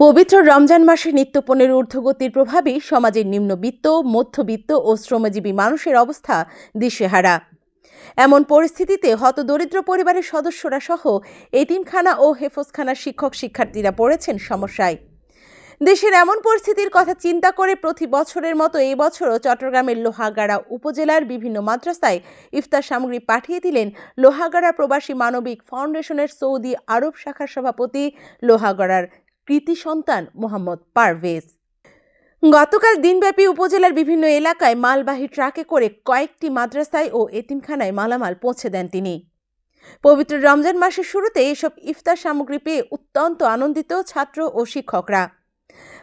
পবিত্র রমজান মাসে নিত্যপণ্যের ঊর্ধ্বগতির প্রভাবে সমাজের নিম্নবিত্ত, মধ্যবিত্ত ও শ্রমজীবী মানুষের অবস্থা দিশেহারা। এমন পরিস্থিতিতে হতদরিদ্র পরিবারের সদস্যরা সহ এতিমখানা ও হেফজখানার শিক্ষক শিক্ষার্থীরা পড়েছেন সমস্যায়। দেশের এমন পরিস্থিতির কথা চিন্তা করে প্রতি বছরের মতো এই বছরও চট্টগ্রামের লোহাগাড়া উপজেলার বিভিন্ন মাদ্রাসায় ইফতার সামগ্রী পাঠিয়ে দিলেন লোহাগাড়া প্রবাসী মানবিক ফাউন্ডেশনের সৌদি আরব শাখার সভাপতি লোহাগড়ার। কৃতি সন্তান মোহাম্মদ পারভেজ। গতকাল দিনব্যাপী উপজেলার বিভিন্ন এলাকায় মালবাহী ট্রাকে করে কয়েকটি মাদ্রাসায় ও এতিমখানায় মালামাল পৌঁছে দেন তিনি। পবিত্র রমজান মাসের শুরুতে এসব ইফতার সামগ্রী পেয়ে অত্যন্ত আনন্দিত ছাত্র ও শিক্ষকরা।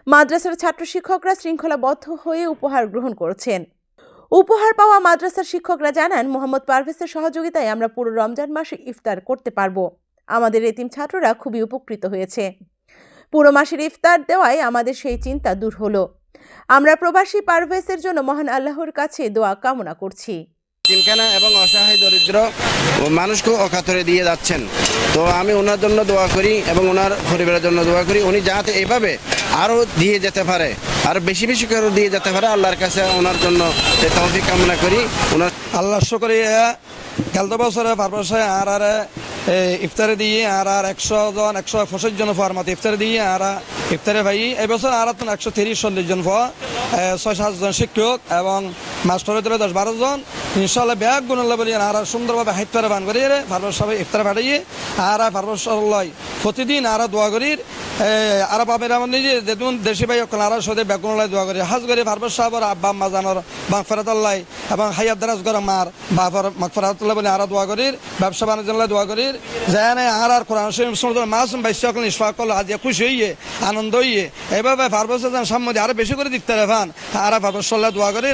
মাদ্রাসার ছাত্র শিক্ষকরা শৃঙ্খলাবদ্ধ হয়ে উপহার গ্রহণ করেছেন। উপহার পাওয়া মাদ্রাসার শিক্ষকরা জানান, মোহাম্মদ পারভেজের সহযোগিতায় আমরা পুরো রমজান মাসে ইফতার করতে পারব। আমাদের এতিম ছাত্ররা খুবই উপকৃত হয়েছে। পুরো মাসের ইফতার দেওয়ায় আমাদের সেই চিন্তা দূর হলো। আমরা প্রবাসী পারভেসের জন্য মহান আল্লাহর কাছে দোয়া কামনা করছি। এবং অসহায় দরিদ্র ও মানুষকে অকাতরে দিয়ে যাচ্ছেন। তো আমি ওনার জন্য দোয়া করি এবং ওনার পরিবারের জন্য দোয়া করি। উনি যাতে এভাবে আরও দিয়ে যেতে পারে আর বেশি বেশি করে দিয়ে যেতে পারে আল্লাহর কাছে ওনার জন্য এই কামনা করি। ওনার আল্লাহ শুক্রিয়া। গেলতে বছরে পারপাসে আর আর ইফতারে দিয়ে আর আর একশো জন, একশো পঁচিশ জন ফোয়ার মতো ইফতারে দিয়ে আর ইফতারে ভাই, এবছর বছর আর একশো তিরিশ, চল্লিশ জন ফোয়া ছয় সাতজন শিক্ষক এবং মাস্টারের ধরে দশ বারো জন। ইনশাল্লাহ ব্যাগ গুণাল্লা বলি আর সুন্দরভাবে হাইতারে বান করি রে ভারত সবাই ইফতারে পাঠিয়ে আর আর ভারত লয় প্রতিদিন আর দোয়া করি আর বাপের আমার নিজে যেমন দেশি ভাই অকল আর সদে বেগুনলাই দোয়া করি হাজ করে ভারত সাহেবের আব্বা, আম্মা জানোর বাং ফেরাতাল্লাই এবং হাইয়াদ দারাজ করে মার বাপর মাকফরাতুল্লাহ বলে আর দোয়া করি ব্যবসা বাণিজ্য দোয়া করি যেনে আর আর কোরআন শরীফ সমুদ্র মাস বাইশ সকল নিষ্ফা করল, আজ খুশি হইয়ে, আনন্দ হইয়ে, এভাবে ভারত সাম্মতি আরও বেশি করে দিতে রেফান আর ভারত দোয়া করি